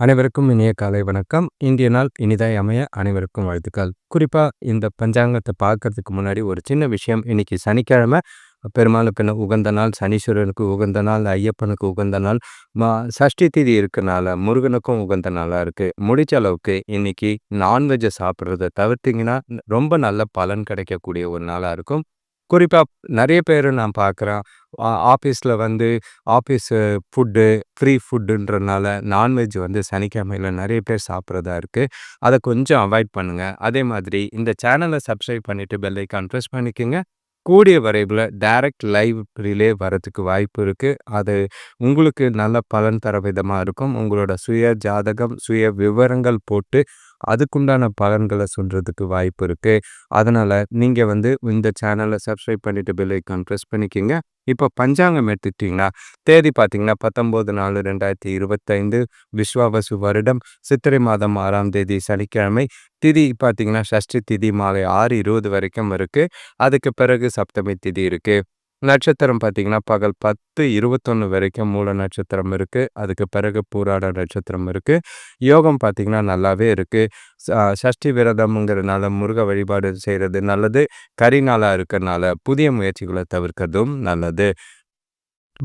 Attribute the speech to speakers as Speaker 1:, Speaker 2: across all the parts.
Speaker 1: அனைவருக்கும் இனிய காலை வணக்கம். இந்திய நாள் இனிதாய் அமைய அனைவருக்கும் வாழ்த்துக்கள். குறிப்பாக இந்த பஞ்சாங்கத்தை பார்க்கறதுக்கு முன்னாடி ஒரு சின்ன விஷயம். இன்னைக்கு சனிக்கிழமை. பெருமாளுக்கு உகந்த நாள் சனீஸ்வரனுக்கு உகந்த நாள் ஐயப்பனுக்கு உகந்த நாள் மா சஷ்டி திதி இருக்கனால முருகனுக்கும் உகந்த நாளாக இருக்குது முடிச்ச அளவுக்கு இன்னைக்கு நான்வெஜ்ஜை சாப்பிட்றத தவிர்த்திங்கன்னா ரொம்ப நல்ல பலன் கிடைக்கக்கூடிய ஒரு நாளாக இருக்கும். குறிப்பாக நிறைய பேர் நான் பார்க்குறேன் ஆஃபீஸில் வந்து ஆஃபீஸு ஃபுட்டு ஃப்ரீ ஃபுட்டுன்றனால நான்வெஜ் வந்து சனிக்கிழமையில் நிறைய பேர் சாப்பிட்றதா இருக்குது அதை கொஞ்சம் அவாய்ட் பண்ணுங்கள் அதே மாதிரி இந்த சேனலை சப்ஸ்கிரைப் பண்ணிவிட்டு பெல்லைக்கான் ப்ரெஸ் பண்ணிக்கோங்க. கூடிய வரைவில் டைரக்ட் லைவ் ரிலே வரதுக்கு வாய்ப்பு இருக்குது அது உங்களுக்கு நல்ல பலன் தர விதமாக இருக்கும். உங்களோட சுய ஜாதகம் சுய விவரங்கள் போட்டு அதுக்குண்டான பலன்களை சொல்கிறதுக்கு வாய்ப்பு இருக்குது அதனால் நீங்கள் வந்து இந்த சேனலை சப்ஸ்கிரைப் பண்ணிவிட்டு பெல் ஐக்கான் ப்ரெஸ் பண்ணிக்கிங்க. இப்போ பஞ்சாங்கம் எடுத்துக்கிட்டிங்கன்னா தேதி பார்த்தீங்கன்னா பத்தொம்போது நாலு ரெண்டாயிரத்தி இருபத்தைந்து விஸ்வாவசு வருடம் சித்திரை மாதம் ஆறாம் தேதி சனிக்கிழமை திதி பார்த்தீங்கன்னா ஷஷ்டி திதி மாலை ஆறு இருபது வரைக்கும் இருக்குது அதுக்கு பிறகு சப்தமி திதி இருக்குது நட்சத்திரம் பார்த்தீங்கன்னா பகல் பத்து இருபத்தொன்று வரைக்கும் மூல நட்சத்திரம் இருக்குது அதுக்கு பிறகு பூராட நட்சத்திரம் இருக்குது யோகம் பார்த்திங்கன்னா நல்லாவே இருக்குது சஷ்டி விரதம்ங்கிறதுனால முருக வழிபாடு செய்கிறது நல்லது. கரி நாளாக இருக்கிறனால புதிய முயற்சிகளை தவிர்க்கிறதும் நல்லது.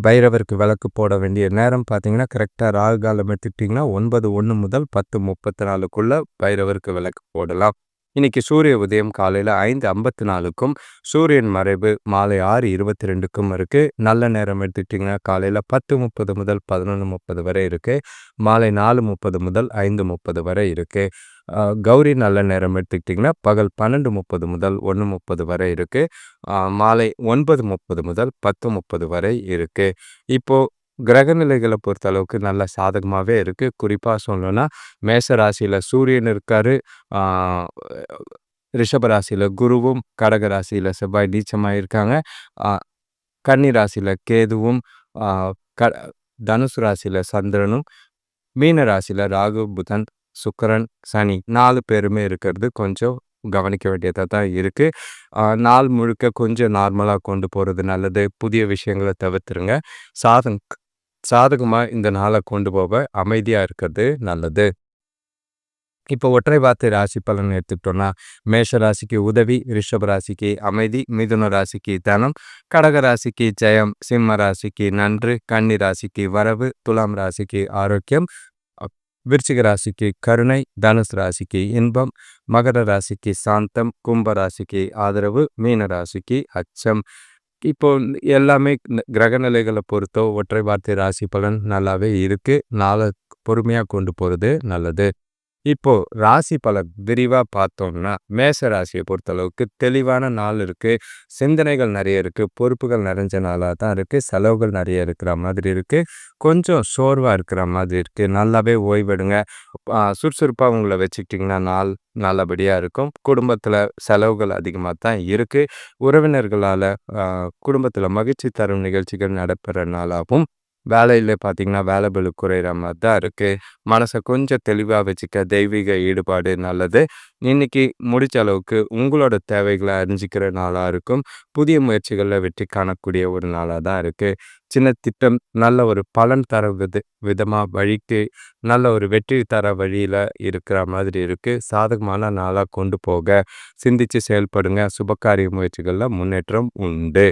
Speaker 1: பைரவருக்கு விளக்கு போட வேண்டிய நேரம் பார்த்தீங்கன்னா கரெக்டாக ராகு காலம் எடுத்துக்கிட்டிங்கன்னா ஒன்பது ஒன்று முதல் பத்து முப்பத்தி நாலுக்குள்ளே பைரவருக்கு விளக்கு போடலாம். இன்னைக்கு சூரிய உதயம் காலையில் ஐந்து ஐம்பத்தி நாலுக்கும் சூரியன் மறைவு மாலை ஆறு இருபத்தி ரெண்டுக்கும் இருக்குது நல்ல நேரம் எடுத்துக்கிட்டிங்கன்னா காலையில் பத்து முப்பது முதல் பதினொன்று முப்பது வரை இருக்குது மாலை நாலு முப்பது முதல் ஐந்து முப்பது வரை இருக்குது கௌரி நல்ல நேரம் எடுத்துக்கிட்டிங்கன்னா பகல் பன்னெண்டு முப்பது முதல் ஒன்று முப்பது வரை இருக்குது மாலை ஒன்பது முப்பது முதல் பத்து முப்பது வரை இருக்குது இப்போது கிரகநிலைகளை பொறுத்த அளவுக்கு நல்ல சாதகமாகவே இருக்குது குறிப்பாக சொல்லணும்னா மேச ராசியில் சூரியன் இருக்கார். ரிஷபராசியில் குருவும் கடக ராசியில் செவ்வாய் நீச்சமாக இருக்காங்க கன்னி ராசியில் கேதுவும் க தனுசு ராசியில் சந்திரனும் மீன ராசியில் ராகு புதன் சுக்கரன் சனி நாலு பேருமே இருக்கிறது. கொஞ்சம் கவனிக்க வேண்டியதாக தான் இருக்குது நாள் முழுக்க கொஞ்சம் நார்மலாக கொண்டு போகிறது நல்லது. புதிய விஷயங்களை தவிர்த்துருங்க. சாதம் சாதகமாக இந்த நாளை கொண்டு போக அமைதியாக இருக்கிறது நல்லது. இப்போ ஒற்றை வார்த்தை ராசி பலன் எடுத்துக்கிட்டோம்னா மேஷ ராசிக்கு உதவி ரிஷப ராசிக்கு அமைதி மிதுன ராசிக்கு தனம் கடக ராசிக்கு ஜெயம் சிம்ம ராசிக்கு நன்று கன்னி ராசிக்கு வரவு துலாம் ராசிக்கு ஆரோக்கியம் விருச்சிக ராசிக்கு கருணை தனுசு ராசிக்கு இன்பம் மகர ராசிக்கு சாந்தம் கும்ப ராசிக்கு ஆதரவு மீன ராசிக்கு அச்சம். இப்போ எல்லாமே கிரகநிலைகளை பொறுத்தோ ஒற்றை வார்த்தை ராசி பலன் நல்லாவே இருக்கு. நாளை பொறுமையாக கொண்டு போகிறது நல்லது. இப்போ ராசி பலன் விரிவாக பார்த்தோம்னா மேச ராசியை பொறுத்தளவுக்கு தெளிவான நாள் இருக்குது சிந்தனைகள் நிறைய இருக்குது பொறுப்புகள் நிறைஞ்ச நாளாக தான் இருக்குது செலவுகள் நிறைய இருக்கிற மாதிரி இருக்குது கொஞ்சம் சோர்வாக இருக்கிற மாதிரி இருக்குது நல்லாவே ஓய்வெடுங்க. சுறுசுறுப்பாக உங்களை வச்சுக்கிட்டிங்கன்னா நாள் நல்லபடியாக இருக்கும். குடும்பத்தில் செலவுகள் அதிகமாக தான் இருக்குது உறவினர்களால் குடும்பத்தில் மகிழ்ச்சி தரும் நிகழ்ச்சிகள் நடைபெற நாளாகவும் வேலையில் பார்த்தீங்கன்னா வேலை பலு குறையிற மாதிரி தான் இருக்குது மனசை கொஞ்சம் தெளிவாக வச்சுக்க தெய்வீக ஈடுபாடு நல்லது. இன்னைக்கு முடிச்ச அளவுக்கு உங்களோட தேவைகளை அறிஞ்சிக்கிற நாளாக இருக்கும். புதிய முயற்சிகளில் வெற்றி காணக்கூடிய ஒரு நாளாக தான் இருக்குது சின்ன திட்டம் நல்ல ஒரு பலன் தர வித விதமாக வழிக்கு நல்ல ஒரு வெற்றி தர வழியில் இருக்கிற மாதிரி இருக்குது சாதகமான நாளாக கொண்டு போக சிந்தித்து செயல்படுங்க. சுபகாரிய முயற்சிகளில் முன்னேற்றம் உண்டு.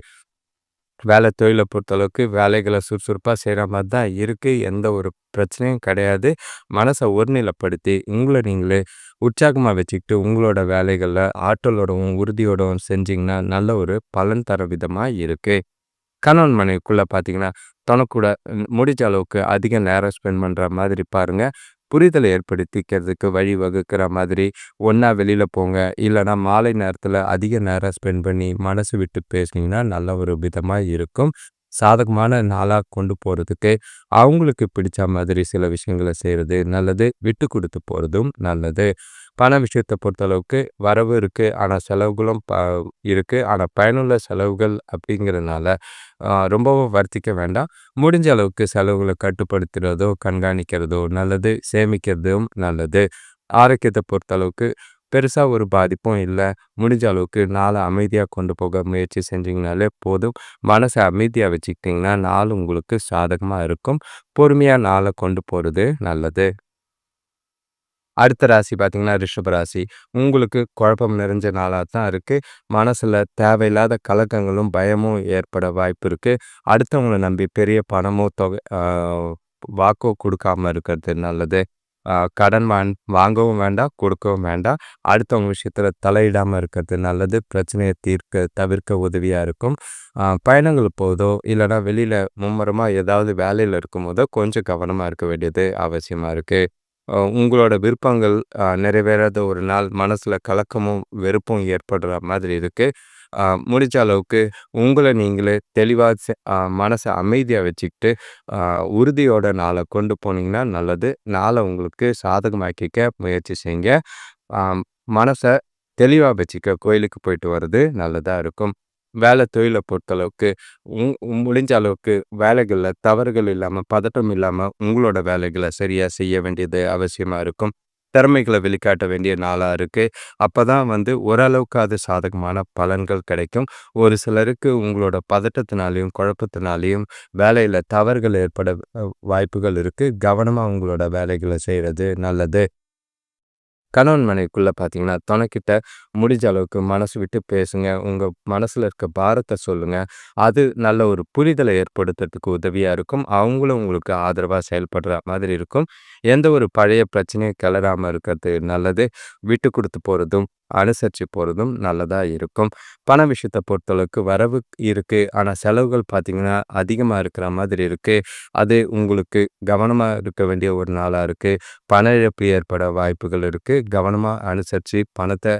Speaker 1: வேலை தொழிலை பொறுத்தளவுக்கு வேலைகளை சுறுசுறுப்பாக செய்கிற மாதிரி தான் இருக்குது எந்த ஒரு பிரச்சனையும் கிடையாது. மனசை ஒருநிலைப்படுத்தி உங்களை நீங்களே உற்சாகமாக வச்சுக்கிட்டு உங்களோட வேலைகளில் ஆற்றலோடவும் உறுதியோடவும் செஞ்சிங்கன்னா நல்ல ஒரு பலன் தர விதமாக இருக்குது கணவன் மனைவிக்குள்ளே பார்த்தீங்கன்னா தனக்கூட முடிஞ்ச அளவுக்கு அதிக நேரம் ஸ்பெண்ட் பண்ணுற மாதிரி பாருங்கள் புரிதலை ஏற்படுத்திக்கிறதுக்கு வழி வகுக்கிற மாதிரி ஒன்றா வெளியில் போங்க. இல்லைனா மாலை நேரத்தில் அதிக நேரம் ஸ்பெண்ட் பண்ணி மனசு விட்டு பேசுனீங்கன்னா நல்ல ஒரு விதமாக இருக்கும். சாதகமான நாளாக கொண்டு போகிறதுக்கு அவங்களுக்கு பிடிச்ச மாதிரி சில விஷயங்களை செய்கிறது நல்லது. விட்டு கொடுத்து போகிறதும் நல்லது. பண விஷயத்தை பொறுத்தளவுக்கு வரவு இருக்குது ஆனால் செலவுகளும் ப இருக்குது ஆனால் பயனுள்ள செலவுகள் அப்படிங்கிறதுனால ரொம்பவும் வருத்திக்க வேண்டாம். முடிஞ்ச அளவுக்கு செலவுகளை கட்டுப்படுத்துகிறதோ கண்காணிக்கிறதோ நல்லது. சேமிக்கிறதும் நல்லது. ஆரோக்கியத்தை பொறுத்தளவுக்கு பெருசாக ஒரு பாதிப்பும் இல்லை. முடிஞ்ச அளவுக்கு நாளை அமைதியாக கொண்டு போக முயற்சி செஞ்சிங்கனாலே போதும். மனசை அமைதியாக வச்சுக்கிட்டிங்கன்னா நாள் உங்களுக்கு சாதகமாக இருக்கும். பொறுமையாக நாளை கொண்டு போகிறது நல்லது. அடுத்த ராசி பார்த்தீங்கன்னா ரிஷப ராசி. உங்களுக்கு குழப்பம் நிறைஞ்ச நாளாக தான் இருக்குது மனசில் தேவையில்லாத கலக்கங்களும், பயமும் ஏற்பட வாய்ப்பு இருக்குது அடுத்தவங்களை நம்பி பெரிய பணமோ, தொகை வாக்கோ கொடுக்காம இருக்கிறது நல்லது. கடன் வாங் வாங்கவும் வேண்டாம், கொடுக்கவும் வேண்டாம். அடுத்தவங்க விஷயத்தில் தலையிடாமல் இருக்கிறது நல்லது. பிரச்சனையை தீர்க்க தவிர்க்க உதவியாக இருக்கும். பயணங்கள் போதோ, இல்லைனா வெளியில் மும்முரமாக ஏதாவது இருக்கும் இருக்கும்போதோ, கொஞ்சம் கவனமாக இருக்க வேண்டியது அவசியமாக இருக்குது உங்களோட விருப்பங்கள் நிறைவேறாத ஒரு நாள் மனசில் கலக்கமும், வெறுப்பும் ஏற்படுற மாதிரி இருக்குது முடிஞ்ச அளவுக்கு உங்களை நீங்களே தெளிவாக செ அமைதியாக வச்சுக்கிட்டு, உறுதியோட நாளை கொண்டு போனீங்கன்னா நல்லது. நாளை உங்களுக்கு சாதகமாக்கிக்க முயற்சி செய்யுங்க. மனசை தெளிவாக வச்சுக்க கோயிலுக்கு போயிட்டு வர்றது நல்லதாக இருக்கும். வேலை தொழிலை பொறுத்தளவுக்கு உங் முடிஞ்ச அளவுக்கு வேலைகளில் தவறுகள் இல்லாமல் பதட்டம் இல்லாமல் உங்களோட வேலைகளை சரியாக செய்ய வேண்டியது அவசியமாக இருக்கும். திறமைகளை வெளிக்காட்ட வேண்டிய நாளாக இருக்குது அப்போ தான் வந்து ஓரளவுக்கு அது சாதகமான பலன்கள் கிடைக்கும். ஒரு சிலருக்கு உங்களோட பதட்டத்தினாலையும் குழப்பத்தினாலையும் வேலையில் தவறுகள் ஏற்பட வாய்ப்புகள் இருக்குது கவனமாக உங்களோட வேலைகளை செய்கிறது நல்லது. கணவன் மனைவிக்குள்ளே பார்த்தீங்கன்னா, துணைக்கிட்ட முடிஞ்ச அளவுக்கு மனசு விட்டு பேசுங்க. உங்க மனசுல இருக்க பாரத்தை சொல்லுங்க. அது நல்ல ஒரு புரிதலை ஏற்படுத்துறதுக்கு உதவியா இருக்கும். அவங்களும் உங்களுக்கு ஆதரவா செயல்படுற மாதிரி இருக்கும். எந்த ஒரு பழைய பிரச்சனையும் கிளறாம இருக்கிறது நல்லது. விட்டு கொடுத்து போறதும், அனுசரித்து போகிறதும் நல்லதாக இருக்கும். பண விஷயத்தை பொறுத்தளவுக்கு வரவு இருக்குது ஆனால் செலவுகள் பார்த்திங்கன்னா அதிகமாக இருக்கிற மாதிரி இருக்குது அது உங்களுக்கு கவனமாக இருக்க வேண்டிய ஒரு நாளாக இருக்குது பண இழப்பு ஏற்பட வாய்ப்புகள் இருக்குது கவனமாக அனுசரித்து பணத்தை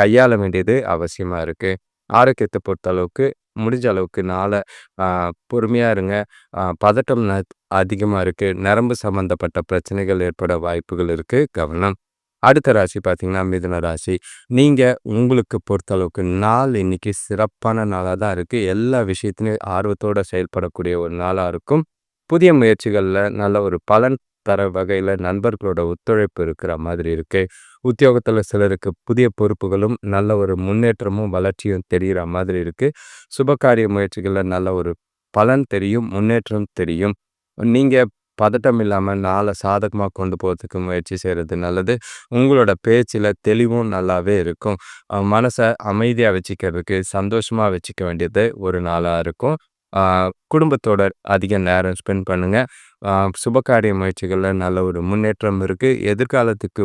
Speaker 1: கையாள வேண்டியது அவசியமாக இருக்குது ஆரோக்கியத்தை பொறுத்தளவுக்கு முடிஞ்ச அளவுக்கு நாளை பொறுமையாக இருங்க. பதட்டம் அதிகமாக இருக்குது நரம்பு சம்மந்தப்பட்ட பிரச்சனைகள் ஏற்பட வாய்ப்புகள் இருக்குது கவனம். அடுத்த ராசி பார்த்தீங்கன்னா, மிதுன ராசி. நீங்கள் உங்களுக்கு பொறுத்தளவுக்கு நாள் இன்னைக்கு சிறப்பான நாளாக தான் இருக்குது எல்லா விஷயத்துலையும் ஆர்வத்தோட செயல்படக்கூடிய ஒரு நாளாக இருக்கும். புதிய முயற்சிகளில் நல்ல ஒரு பலன் தர வகையில் நண்பர்களோட ஒத்துழைப்பு இருக்கிற மாதிரி இருக்குது உத்தியோகத்தில் சிலருக்கு புதிய பொறுப்புகளும், நல்ல ஒரு முன்னேற்றமும், வளர்ச்சியும் தெரிகிற மாதிரி இருக்குது சுபகாரிய முயற்சிகளில் நல்ல ஒரு பலன் தெரியும், முன்னேற்றம் தெரியும். நீங்கள் பதட்டம் இல்லாமல் நாளை சாதகமாக கொண்டு போகிறதுக்கு முயற்சி செய்கிறது நல்லது. உங்களோட பேச்சில் தெளிவும் நல்லாவே இருக்கும். மனசை அமைதியாக வச்சுக்கிறதுக்கு, சந்தோஷமாக வச்சுக்க வேண்டியது ஒரு நாளாக இருக்கும். குடும்பத்தோட அதிக நேரம் ஸ்பெண்ட் பண்ணுங்கள் சுபகாரிய முயற்சிகளில் நல்ல ஒரு முன்னேற்றம் இருக்குது எதிர்காலத்துக்கு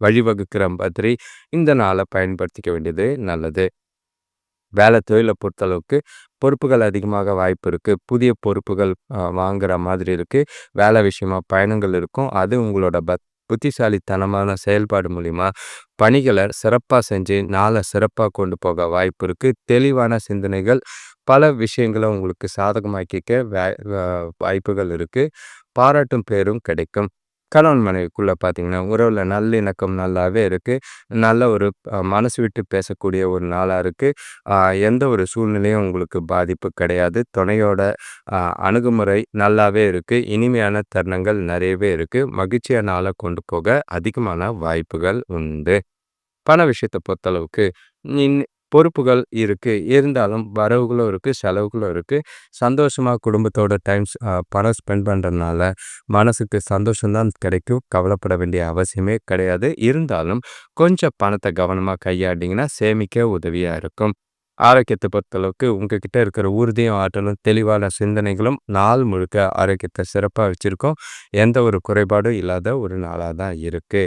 Speaker 1: வழிவகுக்கிற மாதிரி இந்த நாளை பயன்படுத்திக்க வேண்டியது நல்லது. வேலை தொழிலை பொறுத்தளவுக்கு பொறுப்புகள் அதிகமாக வாய்ப்பு இருக்குது புதிய பொறுப்புகள் வாங்குகிற மாதிரி இருக்குது வேலை விஷயமா பயணங்கள் இருக்கும். அது உங்களோட பத் புத்திசாலித்தனமான செயல்பாடு மூலிமா பணிகளை சிறப்பாக செஞ்சு நாளை சிறப்பாக கொண்டு போக வாய்ப்பு இருக்குது தெளிவான சிந்தனைகள் பல விஷயங்களை உங்களுக்கு சாதகமாக்கிக்க வே வாய்ப்புகள் இருக்குது பாராட்டும் பேரும் கிடைக்கும். கணவன் மனைவிக்குள்ள பார்த்தீங்கன்னா, உறவுல நல்லிணக்கம் நல்லாவே இருக்கு. நல்ல ஒரு மனசு விட்டு பேசக்கூடிய ஒரு நாளா இருக்கு. எந்த ஒரு சூழ்நிலையும் உங்களுக்கு பாதிப்பு கிடையாது. துணையோட அணுகுமுறை நல்லாவே இருக்கு. இனிமையான தருணங்கள் நிறையவே இருக்கு. மகிழ்ச்சியா நாளை கொண்டு போக அதிகமான வாய்ப்புகள் உண்டு. பண விஷயத்தை பொறுத்தளவுக்கு இன் பொறுப்புகள் இருக்கு. இருந்தாலும் வரவுகளும் இருக்கு, செலவுகளும் இருக்கு. சந்தோஷமா குடும்பத்தோட டைம் பணம் ஸ்பெண்ட் பண்றதுனால மனசுக்கு சந்தோஷம் தான் கிடைக்கும். கவலைப்பட வேண்டிய அவசியமே கிடையாது. இருந்தாலும் கொஞ்சம் பணத்தை கவனமா கையாண்டீங்கன்னா, சேமிக்க உதவியா இருக்கும். ஆரோக்கியத்தை பொறுத்தளவுக்கு உங்ககிட்ட இருக்கிற உறுதியும், ஆற்றலும், தெளிவான சிந்தனைகளும் நாள் முழுக்க ஆரோக்கியத்தை சிறப்பா வச்சிருக்கும். எந்த ஒரு குறைபாடும் இல்லாத ஒரு நாளா தான் இருக்கு.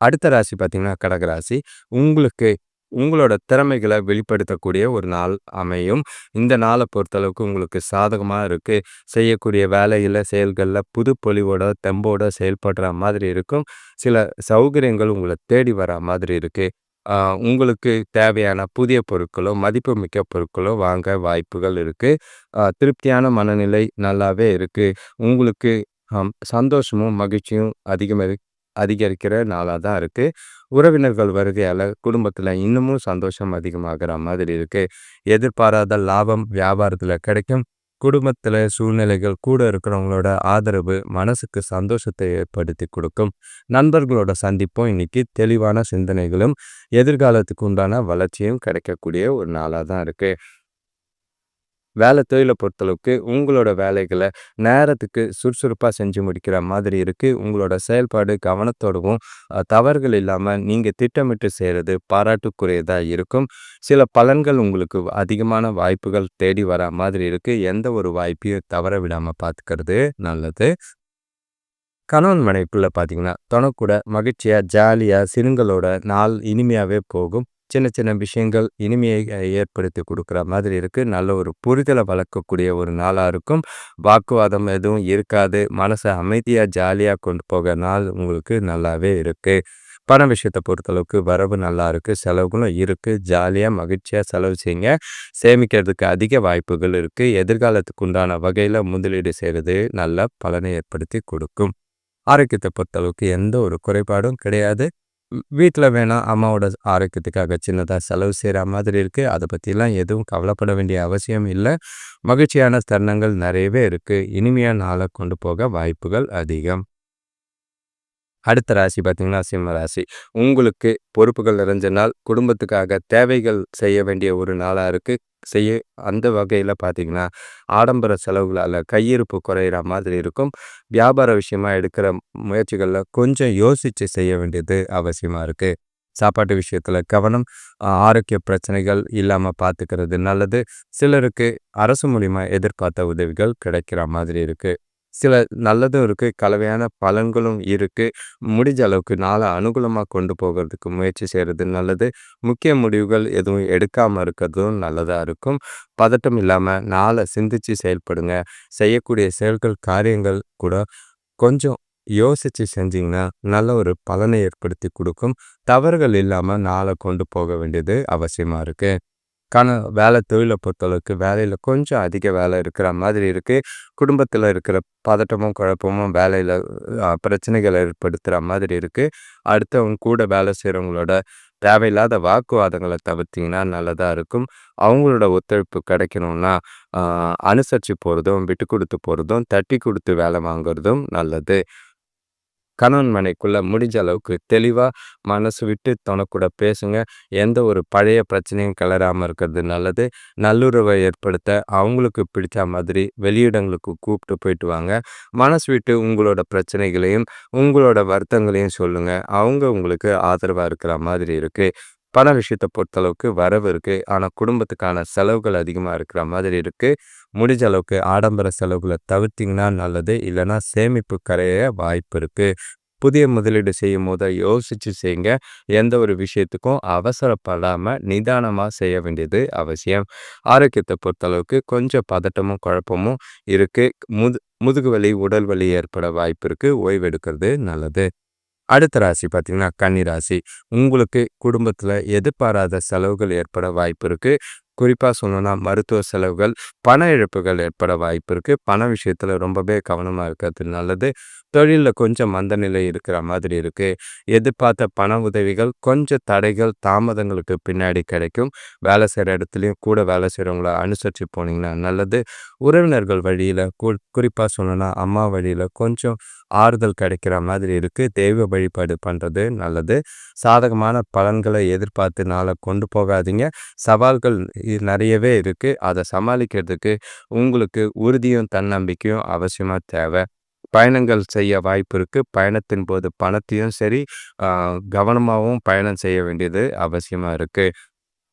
Speaker 1: அடுத்த ராசி பார்த்தீங்கன்னா, கடக ராசி. உங்களுக்கு உங்களோட திறமைகளை வெளிப்படுத்தக்கூடிய ஒரு நாள் அமையும். இந்த நாளை பொறுத்தளவுக்கு உங்களுக்கு சாதகமாக இருக்குது செய்யக்கூடிய வேலையில் செயல்களில் புது பொலிவோட, தெம்போட செயல்படுற மாதிரி இருக்கும். சில சௌகரியங்கள் உங்களை தேடி வர மாதிரி இருக்குது உங்களுக்கு தேவையான புதிய பொருட்களோ, மதிப்புமிக்க பொருட்களோ வாங்க வாய்ப்புகள் இருக்குது திருப்தியான மனநிலை நல்லாவே இருக்குது உங்களுக்கு சந்தோஷமும், மகிழ்ச்சியும் அதிகமாக அதிகரிக்கிற நாளாக தான் இருக்குது உறவினர்கள் வருகையால் குடும்பத்தில் இன்னமும் சந்தோஷம் அதிகமாகிற மாதிரி இருக்குது எதிர்பாராத லாபம் வியாபாரத்தில் கிடைக்கும். குடும்பத்தில் சூழ்நிலைகள் கூட இருக்கிறவங்களோட ஆதரவு மனசுக்கு சந்தோஷத்தை ஏற்படுத்தி கொடுக்கும். நண்பர்களோட சந்திப்பும் இன்னைக்கு தெளிவான சிந்தனைகளும், எதிர்காலத்துக்கு உண்டான வளர்ச்சியும் கிடைக்கக்கூடிய ஒரு நாளாக தான் இருக்குது வேலை தொழிலை பொறுத்தளவுக்கு உங்களோட வேலைகளை நேரத்துக்கு சுறுசுறுப்பாக செஞ்சு முடிக்கிற மாதிரி இருக்குது உங்களோட செயல்பாடு கவனத்தோடவும் தவறுகள் இல்லாமல் நீங்கள் திட்டமிட்டு செய்கிறது பாராட்டுக்குரியதாக இருக்கும். சில பலன்கள் உங்களுக்கு அதிகமான வாய்ப்புகள் தேடி வர மாதிரி இருக்குது எந்த ஒரு வாய்ப்பையும் தவற விடாமல் பார்த்துக்கிறது நல்லது. கணவன் மனைவிக்குள்ளே பார்த்தீங்கன்னா தொனக்கூட மகிழ்ச்சியாக ஜாலியாக சிறுங்களோட நாள் இனிமையாகவே போகும். சின்ன சின்ன விஷயங்கள் இனிமையை ஏற்படுத்தி கொடுக்குற மாதிரி இருக்குது நல்ல ஒரு புரிதலை வளர்க்கக்கூடிய ஒரு நாளாக இருக்கும். வாக்குவாதம் எதுவும் இருக்காது. மனசை அமைதியாக ஜாலியாக கொண்டு போக நாள் உங்களுக்கு நல்லாவே இருக்குது பண விஷயத்தை பொறுத்தளவுக்கு வரவு நல்லா இருக்குது செலவுகளும் இருக்குது ஜாலியாக மகிழ்ச்சியாக செலவு செய்யுங்க. சேமிக்கிறதுக்கு அதிக வாய்ப்புகள் இருக்குது எதிர்காலத்துக்கு உண்டான வகையில் முதலீடு செய்கிறது நல்ல பலனை ஏற்படுத்தி கொடுக்கும். ஆரோக்கியத்தை பொறுத்தளவுக்கு எந்த ஒரு குறைபாடும் கிடையாது. வீட்டில் வேணால் அம்மாவோட ஆரோக்கியத்துக்காக சின்னதாக செலவு செய்கிற மாதிரி இருக்குது அதை பற்றிலாம் எதுவும் கவலைப்பட வேண்டிய அவசியம் இல்லை. மகிழ்ச்சியான தருணங்கள் நிறையவே இருக்குது இனிமையான நாளை கொண்டு போக வாய்ப்புகள் அதிகம். அடுத்த ராசி பார்த்தீங்கன்னா சிம்ம ராசி. உங்களுக்கு பொறுப்புகள் நிறைஞ்ச நாள் குடும்பத்துக்காக தேவைகள் செய்ய வேண்டிய ஒரு நாளாக இருக்குது செய்ய அந்த வகையில் பார்த்தீங்கன்னா ஆடம்பர செலவுகளால் கையிருப்பு குறையிற மாதிரி இருக்கும். வியாபார விஷயமா எடுக்கிற முயற்சிகளில் கொஞ்சம் யோசித்து செய்ய வேண்டியது அவசியமாக இருக்குது சாப்பாட்டு விஷயத்தில் கவனம் ஆரோக்கிய பிரச்சனைகள் இல்லாமல் பார்த்துக்கிறது நல்லது. சிலருக்கு அரசு மூலிமா எதிர்பார்த்த உதவிகள் கிடைக்கிற மாதிரி இருக்குது சில நல்லதும் இருக்குது கலவையான பலன்களும் இருக்குது முடிஞ்ச அளவுக்கு நாளை அனுகூலமாக கொண்டு போகிறதுக்கு முயற்சி செய்கிறது நல்லது. முக்கிய முடிவுகள் எதுவும் எடுக்காமல் இருக்கிறதும் நல்லதாக இருக்கும். பதட்டம் இல்லாமல் நாளை சிந்திச்சு செயல்படுங்க. செய்யக்கூடிய செயல்கள் காரியங்கள் கூட கொஞ்சம் யோசித்து செஞ்சிங்கன்னா நல்ல ஒரு பலனை ஏற்படுத்தி கொடுக்கும். தவறுகள் இல்லாமல் நாளை கொண்டு போக வேண்டியது அவசியமாக இருக்குது கண வேலை தொழிலை பொறுத்தளவுக்கு வேலையில் கொஞ்சம் அதிக வேலை இருக்கிற மாதிரி இருக்குது குடும்பத்தில் இருக்கிற பதட்டமும் குழப்பமும் வேலையில் பிரச்சனைகளை ஏற்படுத்துகிற மாதிரி இருக்குது அடுத்தவங்க கூட வேலை செய்கிறவங்களோட தேவையில்லாத வாக்குவாதங்களை தவிர்த்திங்கன்னா நல்லதாக இருக்கும். அவங்களோட ஒத்துழைப்பு கிடைக்கணும்னா அனுசரித்து போகிறதும் விட்டு கொடுத்து போகிறதும் தட்டி கொடுத்து வேலை வாங்குறதும் நல்லது. கணவன் மனைக்குள்ள முடிஞ்ச அளவுக்கு தெளிவாக மனசு விட்டு தனக்கூட பேசுங்க. எந்த ஒரு பழைய பிரச்சனையும் கிளறாமல் இருக்கிறது நல்லது. நல்லுறவை ஏற்படுத்த அவங்களுக்கு பிடிச்ச மாதிரி வெளியிடங்களுக்கு கூப்பிட்டு போயிட்டு வாங்க. மனசு விட்டு உங்களோட பிரச்சனைகளையும் உங்களோட வருத்தங்களையும் சொல்லுங்கள் அவங்க உங்களுக்கு ஆதரவாக இருக்கிற மாதிரி இருக்குது பண விஷயத்தை பொறுத்தளவுக்கு வரவு இருக்குது ஆனால் குடும்பத்துக்கான செலவுகள் அதிகமாக இருக்கிற மாதிரி இருக்குது முடிஞ்ச அளவுக்கு ஆடம்பர செலவுகளை தவிர்த்திங்கன்னா நல்லது. இல்லைன்னா சேமிப்பு கரைய வாய்ப்பு இருக்குது புதிய முதலீடு செய்யும் போது யோசித்து செய்யுங்க எந்த ஒரு விஷயத்துக்கும் அவசரப்படாமல் நிதானமாக செய்ய வேண்டியது அவசியம். ஆரோக்கியத்தை பொறுத்தளவுக்கு கொஞ்சம் பதட்டமும் குழப்பமும் இருக்குது முது முதுகு வலி உடல் வலி ஏற்பட வாய்ப்பு இருக்குது ஓய்வெடுக்கிறது நல்லது. அடுத்த ராசி பார்த்தீங்கன்னா கன்னி ராசி. உங்களுக்கு குடும்பத்தில் எதிர்பாராத செலவுகள் ஏற்பட வாய்ப்பு இருக்குது குறிப்பாக சொல்லணும்னா மருத்துவ செலவுகள் பண இழப்புகள் ஏற்பட வாய்ப்பு இருக்குது பண விஷயத்தில் ரொம்பவே கவனமாக இருக்கிறது நல்லது. தொழிலில் கொஞ்சம் மந்த நிலை இருக்கிற மாதிரி இருக்குது எதிர்பார்த்த பண உதவிகள் கொஞ்சம் தடைகள் தாமதங்களுக்கு பின்னாடி கிடைக்கும். வேலை செய்கிற இடத்துலையும் கூட வேலை செய்கிறவங்கள அனுசரித்து போனீங்கன்னா நல்லது. உறவினர்கள் வழியில் கு குறிப்பாக சொல்லணும்னா அம்மா வழியில் கொஞ்சம் ஆறுதல் கிடைக்கிற மாதிரி இருக்குது தெய்வ வழிபாடு பண்ணுறது நல்லது. சாதகமான பலன்களை எதிர்பார்த்து நாளை கொண்டு போகாதீங்க. சவால்கள் நிறையவே இருக்குது அதை சமாளிக்கிறதுக்கு உங்களுக்கு உறுதியும் தன்னம்பிக்கையும் அவசியமாக தேவை. பயணங்கள் செய்ய வாய்ப்பு இருக்குது பயணத்தின் போது பணத்தையும் சரி கவனமாகவும் பயணம் செய்ய வேண்டியது அவசியமாக இருக்குது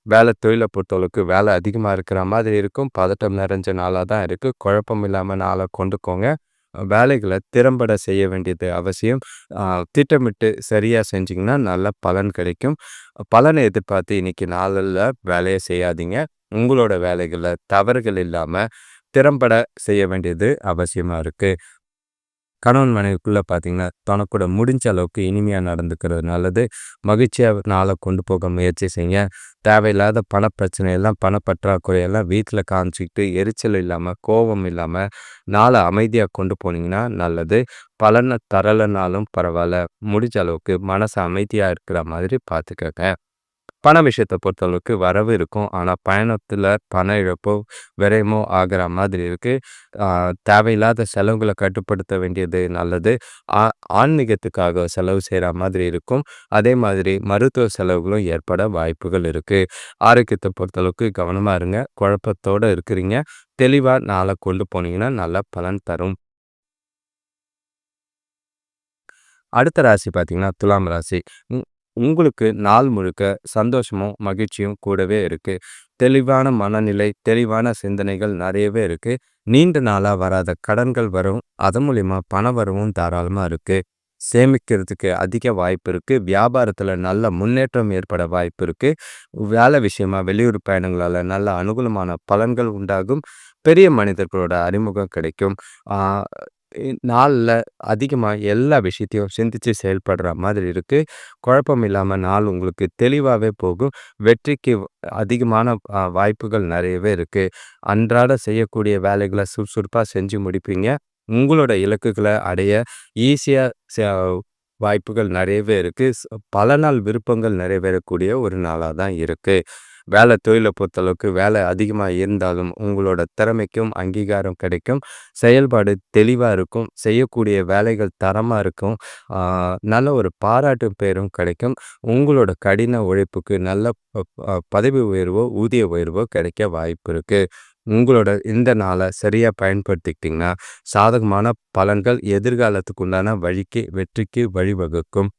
Speaker 1: வேலை தொழிலை பொறுத்தளவுக்கு வேலை அதிகமாக இருக்கிற மாதிரி இருக்கும். பதட்டம் நிறைஞ்ச நாளாக தான் இருக்குது குழப்பம் இல்லாமல் நாளை கொண்டுக்கோங்க. வேலைகளை திறம்பட செய்ய வேண்டியது அவசியம். திட்டமிட்டு சரியாக செஞ்சிங்கன்னா நல்ல பலன் கிடைக்கும். பலனை எதிர்பார்த்து இன்னைக்கு நாளில் வேலையை செய்யாதீங்க. உங்களோட வேலைகளில் தவறுகள் இல்லாமல் திறம்பட செய்ய வேண்டியது அவசியமாக இருக்குது கணவன் மனைவிக்குள்ளே பார்த்தீங்கன்னா தனக்கூட முடிஞ்ச அளவுக்கு இனிமையாக நடந்துக்கிறது நல்லது. மகிழ்ச்சியாக நாளை கொண்டு போக முயற்சி செய்யுங்க. தேவையில்லாத பணப்பிரச்சனையெல்லாம் பணப்பற்றாக்குறையெல்லாம் வீட்டில் காமிச்சிக்கிட்டு எரிச்சல் இல்லாமல் கோபம் இல்லாமல் நாளை அமைதியாக கொண்டு போனீங்கன்னா நல்லது. பலனை தரலைனாலும் பரவாயில்ல. முடிஞ்ச அளவுக்கு மனசு அமைதியாக இருக்கிற மாதிரி பார்த்துக்கங்க பண விஷயத்தை பொறுத்தளவுக்கு வரவு இருக்கும். ஆனால் பயணத்தில் பண இழப்போ, விரயமோ ஆகிற மாதிரி இருக்குது தேவையில்லாத செலவுகளை கட்டுப்படுத்த வேண்டியது நல்லது. ஆ ஆன்மீகத்துக்காக செலவு செய்கிற மாதிரி இருக்கும். அதே மாதிரி மருத்துவ செலவுகளும் ஏற்பட வாய்ப்புகள் இருக்குது ஆரோக்கியத்தை பொறுத்தளவுக்கு கவனமாக இருங்க. குழப்பத்தோடு இருக்கிறீங்க. தெளிவாக நாளை கொண்டு போனீங்கன்னா நல்ல பலன் தரும். அடுத்த ராசி பார்த்தீங்கன்னா, துலாம் ராசி. உங்களுக்கு நாள் முழுக்க சந்தோஷமும், மகிழ்ச்சியும் கூடவே இருக்கு. தெளிவான மனநிலை, தெளிவான சிந்தனைகள் நிறையவே இருக்கு. நீண்ட நாளாக வராத கடன்கள் வரும். அதன் மூலிமா பண வரவும் தாராளமாக இருக்கு. சேமிக்கிறதுக்கு அதிக வாய்ப்பு இருக்கு. வியாபாரத்தில் நல்ல முன்னேற்றம் ஏற்பட வாய்ப்பு இருக்கு. வேலை விஷயமா வெளியூர் பயணங்களால் நல்ல அனுகூலமான பலன்கள் உண்டாகும். பெரிய மனிதர்களோட அறிமுகம் கிடைக்கும். நாளில் அதிகமாக எல்லா விஷயத்தையும் சிந்திச்சு செயல்படுற மாதிரி இருக்குது குழப்பம் இல்லாமல் நாள் உங்களுக்கு தெளிவாகவே போகும். வெற்றிக்கு அதிகமான வாய்ப்புகள் நிறையவே இருக்குது அன்றாட செய்யக்கூடிய வேலைகளை சுறுசுறுப்பாக செஞ்சு முடிப்பீங்க. உங்களோட இலக்குகளை அடைய ஈஸியாக ச வாய்ப்புகள் நிறையவே இருக்குது பல நாள் விருப்பங்கள் நிறைவேறக்கூடிய ஒரு நாளாக தான் இருக்குது வேலை தொழிலை பொறுத்தளவுக்கு வேலை அதிகமாக இருந்தாலும், உங்களோட திறமைக்கும் அங்கீகாரம் கிடைக்கும். செயல்பாடு தெளிவாக இருக்கும். செய்யக்கூடிய வேலைகள் தரமாக இருக்கும். நல்ல ஒரு பாராட்டும் பேரும் கிடைக்கும். உங்களோட கடின உழைப்புக்கு நல்ல பதவி உயர்வோ, ஊதிய உயர்வோ கிடைக்க வாய்ப்பு இருக்குது உங்களோட இந்த நாளை சரியாக பயன்படுத்திக்கிட்டிங்கன்னா சாதகமான பலன்கள் எதிர்காலத்துக்கு உண்டான வழிக்கு வெற்றிக்கு வழிவகுக்கும்.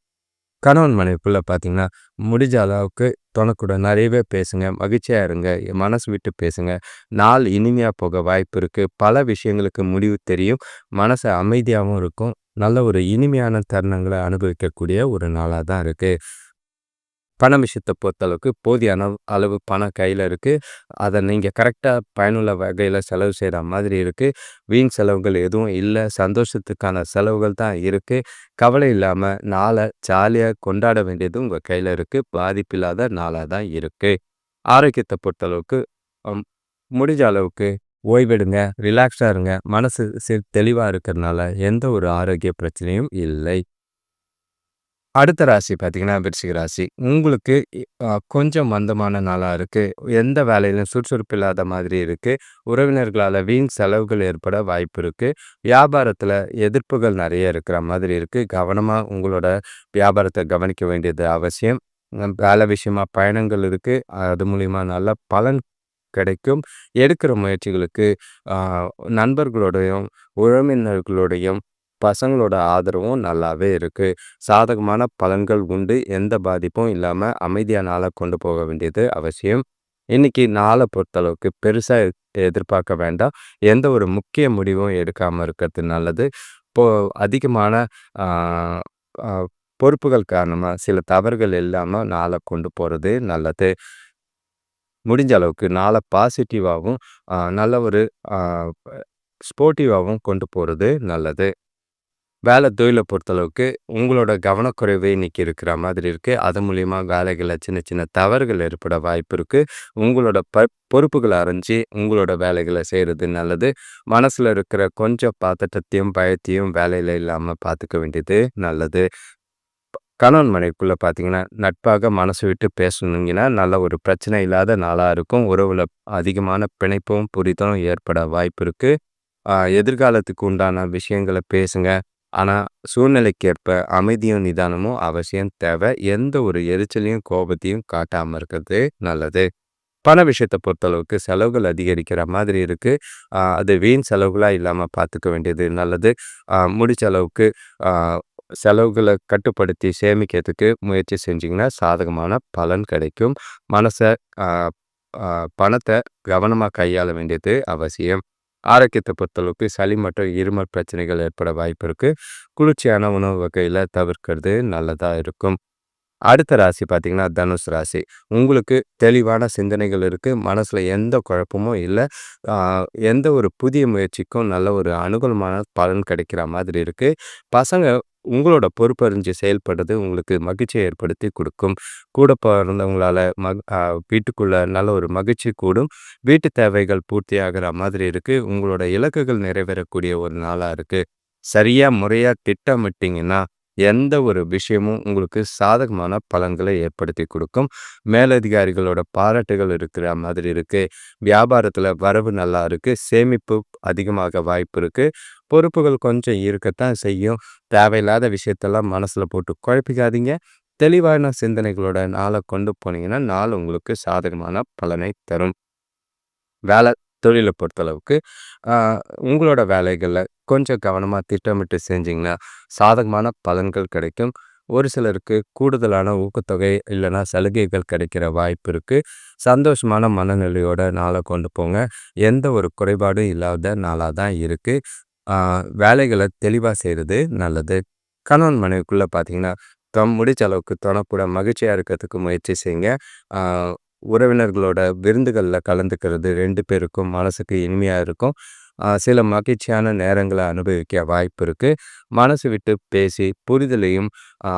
Speaker 1: கணவன் மனைவிக்குள்ள பார்த்தீங்கன்னா, முடிஞ்ச அளவுக்கு தொணக்கூட நிறையவே பேசுங்க. மகிழ்ச்சியா இருங்க. மனசு விட்டு பேசுங்க. நாள் இனிமையாக போக வாய்ப்பு இருக்குது பல விஷயங்களுக்கு முடிவு தெரியும். மனசு அமைதியாகவும் இருக்கும். நல்ல ஒரு இனிமையான தருணங்களை அனுபவிக்கக்கூடிய ஒரு நாளாக தான் இருக்குது பண விஷயத்தை பொறுத்தளவுக்கு போதியான அளவு பணம் கையில் இருக்குது அதை நீங்கள் கரெக்டாக பயனுள்ள வகையில் செலவு செய்கிற மாதிரி இருக்குது வீண் செலவுகள் எதுவும் இல்லை சந்தோஷத்துக்கான செலவுகள் தான் இருக்குது கவலை இல்லாமல் நாளை ஜாலியாக கொண்டாட வேண்டியது உங்கள் கையில் இருக்குது பாதிப்பில்லாத நாளாக தான் இருக்குது ஆரோக்கியத்தை பொறுத்தளவுக்கு முடிஞ்ச அளவுக்கு ஓய்வெடுங்க. ரிலாக்ஸாக இருங்க. மனசு சி தெளிவாக இருக்கிறனால எந்த ஒரு ஆரோக்கிய பிரச்சனையும் இல்லை. அடுத்த ராசி பார்த்தீங்கன்னா, விருச்சிக ராசி. உங்களுக்கு கொஞ்சம் மந்தமான நாளாக இருக்குது எந்த வேலையிலும் சுறுசுறுப்பு இல்லாத மாதிரி இருக்குது உறவினர்களால் வீண் செலவுகள் ஏற்பட வாய்ப்பு இருக்குது வியாபாரத்தில் எதிர்ப்புகள் நிறைய இருக்கிற மாதிரி இருக்குது கவனமாக உங்களோட வியாபாரத்தை கவனிக்க வேண்டியது அவசியம். வேலை விஷயமா பயணங்கள் இருக்குது அது மூலிமா நல்ல பலன் கிடைக்கும். எடுக்கிற முயற்சிகளுக்கு நண்பர்களோடையும், உறவினர்களோடையும், பசங்களோட ஆதரவும் நல்லாவே இருக்குது சாதகமான பலன்கள் உண்டு. எந்த பாதிப்பும் இல்லாமல் அமைதியாக நாளை கொண்டு போக வேண்டியது அவசியம். இன்னைக்கு நாளை பொறுத்தளவுக்கு பெருசாக எதிர்பார்க்க வேண்டாம். எந்த ஒரு முக்கிய முடிவும் எடுக்காமல் இருக்கிறது நல்லது. இப்போ அதிகமான பொறுப்புகள் காரணமாக சில தவறுகள் இல்லாமல் நாளை கொண்டு போகிறது நல்லது. முடிஞ்ச அளவுக்கு நாளை பாசிட்டிவாகவும் நல்ல ஒரு ஸ்போர்ட்டிவாகவும் கொண்டு போகிறது நல்லது. வேலை தொழிலை பொறுத்தளவுக்கு உங்களோட கவனக்குறைவே இன்னைக்கு இருக்கிற மாதிரி இருக்குது அது மூலிமா வேலைகளில் சின்ன சின்ன தவறுகள் ஏற்பட வாய்ப்பு இருக்குது உங்களோட ப பொறுப்புகளை அறிஞ்சு உங்களோட வேலைகளை செய்கிறது நல்லது. மனசில் இருக்கிற கொஞ்சம் பதட்டத்தையும், பயத்தையும் வேலையில் இல்லாமல் பார்த்துக்க வேண்டியது நல்லது. கணவன் மனைவிக்குள்ளே பார்த்தீங்கன்னா, நட்பாக மனசு விட்டு பேசணுங்கன்னா நல்ல ஒரு பிரச்சனை இல்லாத நாளாக இருக்கும். உறவில் அதிகமான பிணைப்பும், புரிதலும் ஏற்பட வாய்ப்பு இருக்குது எதிர்காலத்துக்கு உண்டான விஷயங்களை பேசுங்க. ஆனால் சூழ்நிலைக்கேற்ப அமைதியும், நிதானமும் அவசியம் தேவை. எந்த ஒரு எரிச்சலையும், கோபத்தையும் காட்டாமல் இருக்கிறது நல்லது. பண விஷயத்தை பொறுத்தளவுக்கு செலவுகள் அதிகரிக்கிற மாதிரி இருக்குது அது வீண் செலவுகளாக இல்லாமல் பார்த்துக்க வேண்டியது நல்லது. முடிச்ச அளவுக்கு செலவுகளை கட்டுப்படுத்தி சேமிக்கிறதுக்கு முயற்சி செஞ்சிங்கன்னா சாதகமான பலன் கிடைக்கும். மனசை பணத்தை கவனமாக கையாள வேண்டியது அவசியம். ஆரோக்கியத்தை பொறுத்தளவுக்கு சளி மற்றும் இருமல் பிரச்சனைகள் ஏற்பட வாய்ப்பு இருக்குது குளிர்ச்சியான உணவு வகையில் தவிர்க்கிறது நல்லதாக இருக்கும். அடுத்த ராசி பார்த்தீங்கன்னா, தனுஷ் ராசி. உங்களுக்கு தெளிவான சிந்தனைகள் இருக்குது மனசில் எந்த குழப்பமும் இல்லை எந்த ஒரு புதிய முயற்சிக்கும் நல்ல ஒரு அனுகூலமான பலன் கிடைக்கிற மாதிரி இருக்குது பசங்க உங்களோட பொறுப்பறிஞ்சு செயல்படுறது உங்களுக்கு மகிழ்ச்சியை ஏற்படுத்தி கொடுக்கும் கூட பிறந்தவங்களால ம வீட்டுக்குள்ளே வீட்டுக்குள்ள நல்ல ஒரு மகிழ்ச்சி கூடும். வீட்டு தேவைகள் பூர்த்தியாகிற மாதிரி இருக்கு. உங்களோட இலக்குகள் நிறைவேறக்கூடிய ஒரு நாளாக இருக்கு. சரியா, முறையா திட்டமிட்டிங்கன்னா எந்த ஒரு விஷயமும் உங்களுக்கு சாதகமான பலன்களை ஏற்படுத்தி கொடுக்கும். மேலதிகாரிகளோட பாராட்டுகள் இருக்கிற மாதிரி இருக்கு. வியாபாரத்தில் வரவு நல்லா இருக்கு. சேமிப்பு அதிகமாக வாய்ப்பு இருக்கு. பொறுப்புகள் கொஞ்சம் இருக்கத்தான் செய்யும். தேவையில்லாத விஷயத்தெல்லாம் மனசில் போட்டு குழப்பிக்காதீங்க. தெளிவான சிந்தனைகளோட நாளை கொண்டு போனீங்கன்னா நாள் உங்களுக்கு சாதகமான பலனை தரும். வேலை தொழிலை பொறுத்தளவுக்கு உங்களோட வேலைகளில் கொஞ்சம் கவனமாக திட்டமிட்டு செஞ்சிங்கன்னா சாதகமான பலன்கள் கிடைக்கும். ஒரு சிலருக்கு கூடுதலான ஊக்கத்தொகை இல்லைன்னா சலுகைகள் கிடைக்கிற வாய்ப்பு இருக்குது சந்தோஷமான மனநிலையோட நாளை கொண்டு போங்க. எந்த ஒரு குறைபாடும் இல்லாத நாளாக தான் இருக்குது வேலைகளை தெளிவாக செய்கிறது நல்லது. கணவன் மனைவிக்குள்ளே பார்த்தீங்கன்னா தம் முடிச்ச அளவுக்கு தொணக்கூட மகிழ்ச்சியாக இருக்கிறதுக்கு முயற்சி செய்யுங்க உறவினர்களோட விருந்துகளில் கலந்துக்கிறது ரெண்டு பேருக்கும் மனசுக்கு இனிமையாக இருக்கும். சில மகிழ்ச்சியான நேரங்களை அனுபவிக்க வாய்ப்பு இருக்குது மனசு விட்டு பேசி புரிதலையும்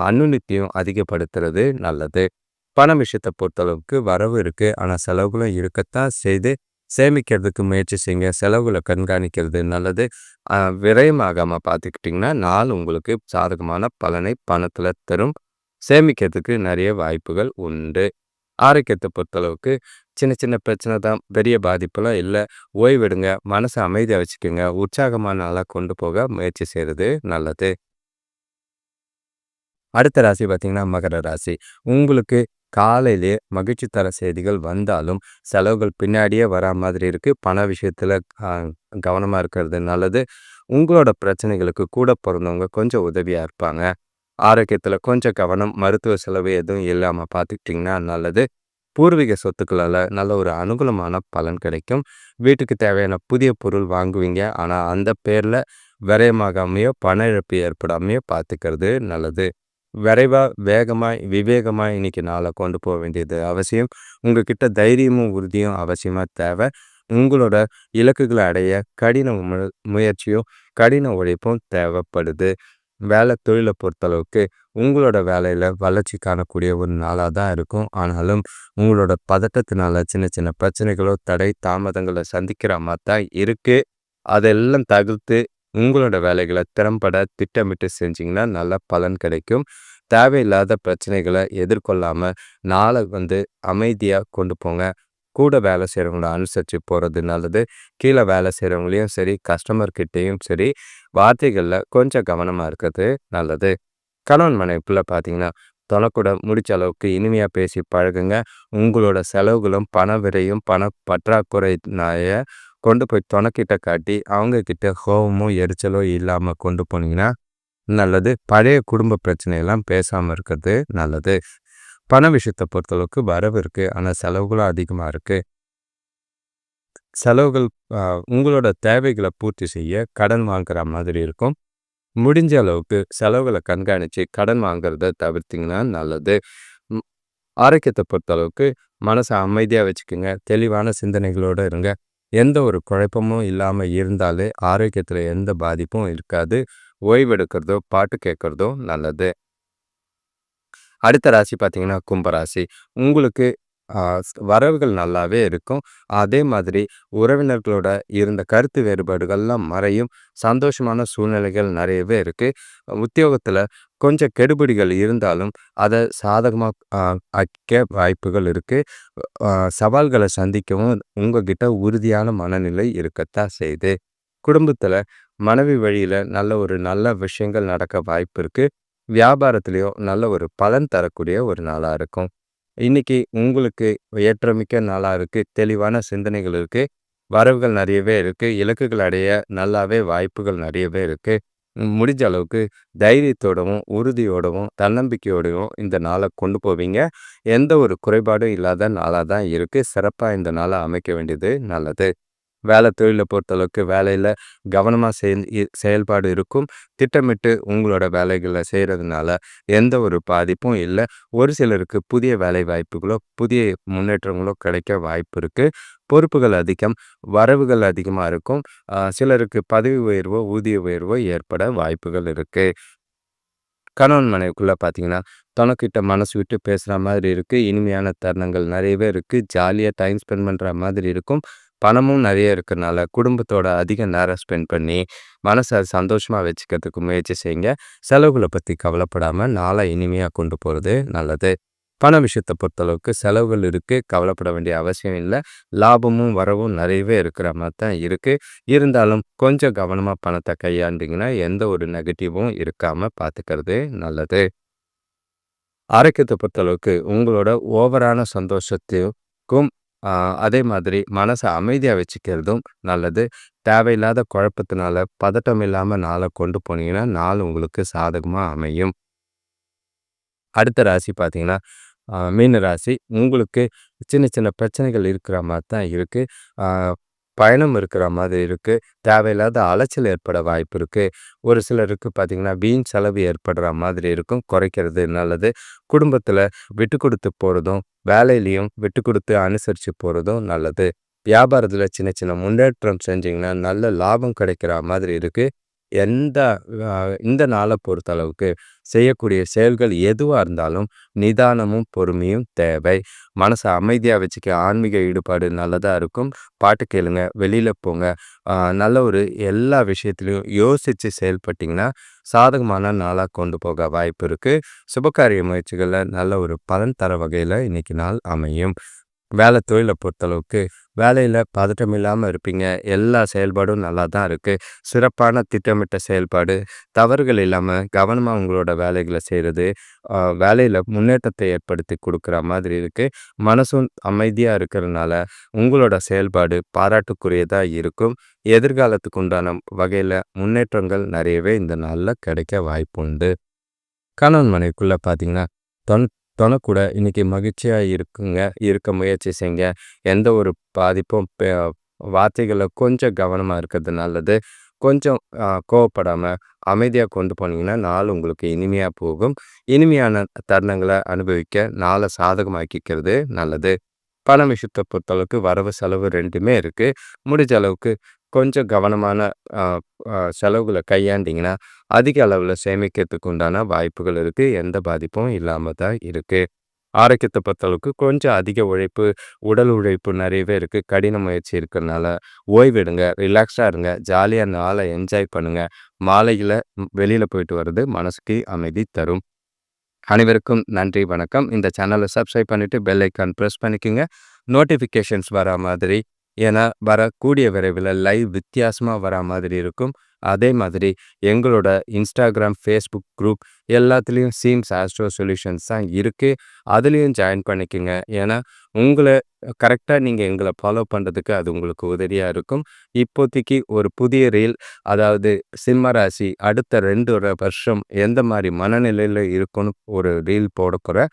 Speaker 1: அன்னுணித்தையும் அதிகப்படுத்துறது நல்லது. பண விஷயத்தை பொறுத்தளவுக்கு வரவு இருக்குது ஆனால் செலவுகளும் இருக்கத்தான் செய்து சேமிக்கிறதுக்கு முயற்சி செய்யுங்க. செலவுகளை கண்காணிக்கிறது நல்லது. விரயமாகாமல் பார்த்துக்கிட்டிங்கன்னா நாள் உங்களுக்கு சாதகமான பலனை பணத்தில் தரும். சேமிக்கிறதுக்கு நிறைய வாய்ப்புகள் உண்டு. ஆரோக்கியத்தை பொறுத்தளவுக்கு சின்ன சின்ன பிரச்சனை தான். பெரிய பாதிப்புலாம் இல்லை. ஓய்வெடுங்க. மனசை அமைதியாக வச்சுக்கோங்க. உற்சாகமான நாளாக கொண்டு போக முயற்சி செய்கிறது நல்லது. அடுத்த ராசி பார்த்திங்கன்னா மகர ராசி. உங்களுக்கு காலையிலே மகிழ்ச்சி தர செய்திகள் வந்தாலும் செலவுகள் பின்னாடியே வரா மாதிரி இருக்குது பண விஷயத்தில் கவனமாக இருக்கிறது நல்லது. உங்களோட பிரச்சனைகளுக்கு கூட பிறந்தவங்க கொஞ்சம் உதவியாக இருப்பாங்க. ஆரோக்கியத்தில் கொஞ்சம் கவனம் மருத்துவ செலவு எதுவும் இல்லாமல் பார்த்துக்கிட்டிங்கன்னா நல்லது. பூர்வீக சொத்துக்களால் நல்ல ஒரு அனுகூலமான பலன் கிடைக்கும். வீட்டுக்கு தேவையான புதிய பொருள் வாங்குவீங்க. ஆனால் அந்த பேரில் விரயமாகாமையோ பண இழப்பு ஏற்படாமையோ பார்த்துக்கிறது நல்லது. விரைவாக வேகமாக விவேகமாக இன்னைக்கு நாளை கொண்டு போக வேண்டியது அவசியம். உங்ககிட்ட தைரியமும் உறுதியும் அவசியமாக தேவை. உங்களோட இலக்குகளை அடைய கடின முயற்சியும் கடின உழைப்பும் தேவைப்படுது. வேலை தொழிலை பொறுத்தளவுக்கு உங்களோட வேலையில் வளர்ச்சி காணக்கூடிய ஒரு நாளாக தான் இருக்கும். ஆனாலும் உங்களோட பதட்டத்தினால சின்ன சின்ன பிரச்சனைகளோ தடை தாமதங்களை சந்திக்கிற மாதிரி தான் இருக்குது அதெல்லாம் தவிர்த்து உங்களோட வேலைகளை திறம்பட திட்டமிட்டு செஞ்சிங்கன்னா நல்ல பலன் கிடைக்கும். தேவையில்லாத பிரச்சனைகளை எதிர்கொள்ளாமல் நாளை வந்து அமைதியாக கொண்டு போங்க. கூட வேலை செய்கிறவங்கள அனுசரித்து போகிறது நல்லது. கீழே வேலை செய்கிறவங்களையும் சரி கஸ்டமர்கிட்டேயும் சரி வார்த்தைகளில் கொஞ்சம் கவனமாக இருக்கிறது நல்லது. கணவன் மனைவிக்குள்ளே பார்த்தீங்கன்னா தொலைக்கூட முடிச்ச அளவுக்கு இனிமையாக பேசி பழகுங்க. உங்களோட செலவுகளும் பண விரையும் பண பற்றாக்குறைனாய கொண்டு போய் துணைக்கிட்ட காட்டி அவங்கக்கிட்ட கோபமும் எரிச்சலோ இல்லாமல் கொண்டு போனீங்கன்னா நல்லது. பழைய குடும்ப பிரச்சனையெல்லாம் பேசாமல் இருக்கிறது நல்லது. பண விஷயத்தை பொறுத்தளவுக்கு வரவு இருக்குது ஆனால் செலவுகளும் அதிகமாக இருக்குது செலவுகள் உங்களோட தேவைகளை பூர்த்தி செய்ய கடன் வாங்குற மாதிரி இருக்கும். முடிஞ்ச அளவுக்கு செலவுகளை கண்காணித்து கடன் வாங்குறத தவிர்த்திங்கன்னா நல்லது. ஆரோக்கியத்தை பொறுத்தளவுக்கு மனசை அமைதியாக வச்சுக்கோங்க. தெளிவான சிந்தனைகளோடு இருங்க. எந்த ஒரு குழப்பமும் இல்லாமல் இருந்தாலே ஆரோக்கியத்தில் எந்த பாதிப்பும் இருக்காது. ஓய்வெடுக்கிறதோ பாட்டு கேட்குறதோ நல்லது. அடுத்த ராசி பார்த்திங்கன்னா கும்பராசி உங்களுக்கு வரவுகள் நல்லாவே இருக்கும். அதே மாதிரி உறவினர்களோட இருந்த கருத்து வேறுபாடுகள்லாம் மறையும். சந்தோஷமான சூழ்நிலைகள் நிறையவே இருக்குது உத்தியோகத்தில் கொஞ்சம் கெடுபிடிகள் இருந்தாலும் அதை சாதகமாக ஆக்க வாய்ப்புகள் இருக்குது சவால்களை சந்திக்கவும் உங்ககிட்ட உறுதியான மனநிலை இருக்கத்தான் செய்யுது. குடும்பத்தில் மனைவி வழியில் நல்ல ஒரு நல்ல விஷயங்கள் நடக்க வாய்ப்பு இருக்குது வியாபாரத்துலேயும் நல்ல ஒரு பலன் தரக்கூடிய ஒரு நாளாக இருக்கும். இன்னைக்கு உங்களுக்கு ஏற்றமிக்க நாளாக இருக்குது தெளிவான சிந்தனைகள் இருக்குது வரவுகள் நிறையவே இருக்குது இலக்குகள் அடைய நல்லாவே வாய்ப்புகள் நிறையவே இருக்குது முடிஞ்ச அளவுக்கு தைரியத்தோடவும் உறுதியோடவும் தன்னம்பிக்கையோடவும் இந்த நாளை கொண்டு போவீங்க. எந்த ஒரு குறைபாடும் இல்லாத நாளாக தான் இருக்குது சிறப்பாக இந்த நாளை அமைக்க வேண்டியது நல்லது. வேலை தொழிலை பொறுத்தளவுக்கு வேலையில் கவனமாக செய் செயல்பாடு இருக்கும். திட்டமிட்டு உங்களோட வேலைகளை செய்கிறதுனால எந்த ஒரு பாதிப்பும் இல்லை. ஒரு சிலருக்கு புதிய வேலை வாய்ப்புகளோ புதிய முன்னேற்றங்களோ கிடைக்க வாய்ப்பு இருக்குது பொறுப்புகள் அதிகம் வரவுகள் அதிகமாக இருக்கும். சிலருக்கு பதவி உயர்வோ ஊதிய உயர்வோ ஏற்பட வாய்ப்புகள் இருக்குது கணவன் மனைவிக்குள்ளே பார்த்தீங்கன்னா தனக்கிட்ட மனசு விட்டு பேசுகிற மாதிரி இருக்குது இனிமையான தருணங்கள் நிறையவே இருக்குது ஜாலியாக டைம் ஸ்பெண்ட் பண்ணுற மாதிரி இருக்கும். பணமும் நிறைய இருக்கிறனால குடும்பத்தோட அதிக நேரம் ஸ்பெண்ட் பண்ணி மனசை சந்தோஷமாக வச்சுக்கிறதுக்கு முயற்சி செய்யுங்க. செலவுகளை பற்றி கவலைப்படாமல் நாளை இனிமையாக கொண்டு போகிறது நல்லது. பண விஷயத்தை பொறுத்தளவுக்கு செலவுகள் இருக்குது கவலைப்பட வேண்டிய அவசியம் இல்லை. லாபமும் வரவும் நிறையவே இருக்கிற மாதிரி தான் இருக்குது இருந்தாலும் கொஞ்சம் கவனமாக பணத்தை கையாண்டிங்கன்னா எந்த ஒரு நெகட்டிவும் இருக்காமல் பார்த்துக்கிறது நல்லது. ஆரோக்கியத்தை பொறுத்தளவுக்கு உங்களோட ஓவரான சந்தோஷத்துக்கும் அதே மாதிரி மனசை அமைதியாக வச்சுக்கிறதும் நல்லது. தேவையில்லாத குழப்பத்தினால பதட்டம் இல்லாமல் நாளை கொண்டு போனீங்கன்னா நாள் உங்களுக்கு சாதகமாக அமையும். அடுத்த ராசி பார்த்தீங்கன்னா மீன ராசி. உங்களுக்கு சின்ன சின்ன பிரச்சனைகள் இருக்கிற மாதிரி தான் இருக்குது பயணம் இருக்கிற மாதிரி இருக்குது தேவையில்லாத அலைச்சல் ஏற்பட வாய்ப்பு இருக்குது ஒரு சிலருக்கு பார்த்திங்கன்னா வீண் செலவு ஏற்படுற மாதிரி இருக்கும். குறைக்கிறது நல்லது. குடும்பத்தில் விட்டு கொடுத்து போகிறதும் வேலையிலையும் விட்டு கொடுத்து அனுசரித்து போகிறதும் நல்லது. வியாபாரத்தில் சின்ன சின்ன முன்னேற்றம் செஞ்சிங்கன்னா நல்ல லாபம் கிடைக்கிற மாதிரி இருக்குது எந்த இந்த நாளை பொறுத்தளவுக்கு செய்யக்கூடிய செயல்கள் எதுவாக இருந்தாலும் நிதானமும் பொறுமையும் தேவை. மனசை அமைதியாக வச்சுக்க ஆன்மீக ஈடுபாடு நல்லதாக இருக்கும். பாட்டு கேளுங்க வெளியில் போங்க. நல்ல ஒரு எல்லா விஷயத்துலையும் யோசித்து செயல்பட்டிங்கன்னா சாதகமான நாளாக கொண்டு போக வாய்ப்பு இருக்குது சுபகாரிய முயற்சிகளில் நல்ல ஒரு பலன் தர வகையில் இன்றைக்கி நாள் அமையும். வேலை தொழிலை பொறுத்தளவுக்கு வேலையில் பதட்டம் இல்லாமல் இருப்பீங்க. எல்லா செயல்பாடும் நல்லா தான் இருக்குது சிறப்பான திட்டமிட்ட செயல்பாடு. தவறுகள் இல்லாமல் கவனமாக உங்களோட வேலைகளை செய்கிறது வேலையில் முன்னேற்றத்தை ஏற்படுத்தி கொடுக்குற மாதிரி இருக்குது மனசும் அமைதியாக இருக்கிறதுனால உங்களோட செயல்பாடு பாராட்டுக்குரியதாக இருக்கும். எதிர்காலத்துக்கு உண்டான வகையில் முன்னேற்றங்கள் நிறையவே இந்த நாளில் கிடைக்க வாய்ப்பு உண்டு கணவன் மனைவிக்குள்ளே பார்த்தீங்கன்னா தொன் தொணக்கூட இன்றைக்கி மகிழ்ச்சியாக இருக்குங்க இருக்க முயற்சி செய்யுங்க எந்த ஒரு பாதிப்பும் வார்த்தைகளை கொஞ்சம் கவனமாக இருக்கிறது நல்லது. கொஞ்சம் கோவப்படாமல் அமைதியாக கொண்டு போனீங்கன்னா நாள் உங்களுக்கு இனிமையாக போகும். இனிமையான தருணங்களை அனுபவிக்க நாளை சாதகமாக்கிக்கிறது நல்லது. பண விஷயத்தை பொறுத்தளவுக்கு வரவு செலவு ரெண்டுமே இருக்குது முடிஞ்ச அளவுக்கு கொஞ்சம் கவனமான செலவுகளை கையாண்டிங்கன்னா அதிக அளவில் சேமிக்கிறதுக்கு உண்டான வாய்ப்புகள் இருக்குது எந்த பாதிப்பும் இல்லாமல் தான் இருக்குது ஆரோக்கியத்தை பொறுத்தளவுக்கு கொஞ்சம் அதிக உழைப்பு உடல் உழைப்பு நிறையவே இருக்குது கடின முயற்சி இருக்கிறதுனால ஓய்வெடுங்க ரிலாக்ஸாக இருங்க ஜாலியாக நாளை என்ஜாய் பண்ணுங்கள் மாலையில் வெளியில் போயிட்டு வர்றது மனசுக்கு அமைதி தரும். அனைவருக்கும் நன்றி வணக்கம். இந்த சேனலை சப்ஸ்கிரைப் பண்ணிவிட்டு பெல் ஐக்கான் ப்ரெஸ் பண்ணிக்கோங்க. நோட்டிஃபிகேஷன்ஸ் வர மாதிரி ஏன்னா வரக்கூடிய விரைவில் லைவ் வித்தியாசமாக வரா மாதிரி இருக்கும். அதே மாதிரி எங்களோட இன்ஸ்டாகிராம் ஃபேஸ்புக் குரூப் எல்லாத்துலேயும் சீம்ஸ் ஆஸ்ட்ரோ சொல்யூஷன்ஸ் தான் இருக்குது அதுலேயும் ஜாயின் பண்ணிக்கோங்க. ஏன்னா உங்களை கரெக்டாக நீங்கள் எங்களை ஃபாலோ பண்ணுறதுக்கு அது உங்களுக்கு உதவியாக இருக்கும். இப்போதைக்கு ஒரு புதிய ரீல் அதாவது சிம்ம ராசி அடுத்த ரெண்டு வருஷம் எந்த மாதிரி மனநிலையில் இருக்குன்னு ஒரு ரீல் போட போகிறேன்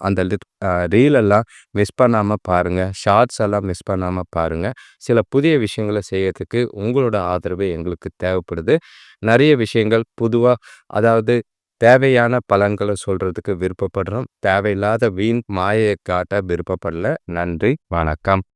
Speaker 1: அந்த லிட் ரீலெல்லாம் மிஸ் பண்ணாமல் பாருங்கள் ஷார்ட்ஸ் எல்லாம் மிஸ் பண்ணாமல் பாருங்கள் சில புதிய விஷயங்களை செய்யறதுக்கு உங்களோட ஆதரவு எங்களுக்கு தேவைப்படுது. நிறைய விஷயங்கள் பொதுவாக அதாவது தேவையான பலன்களை சொல்கிறதுக்கு விருப்பப்படுறோம். தேவையில்லாத வீண் மாயை காட்ட விருப்பப்படல. நன்றி. வணக்கம்.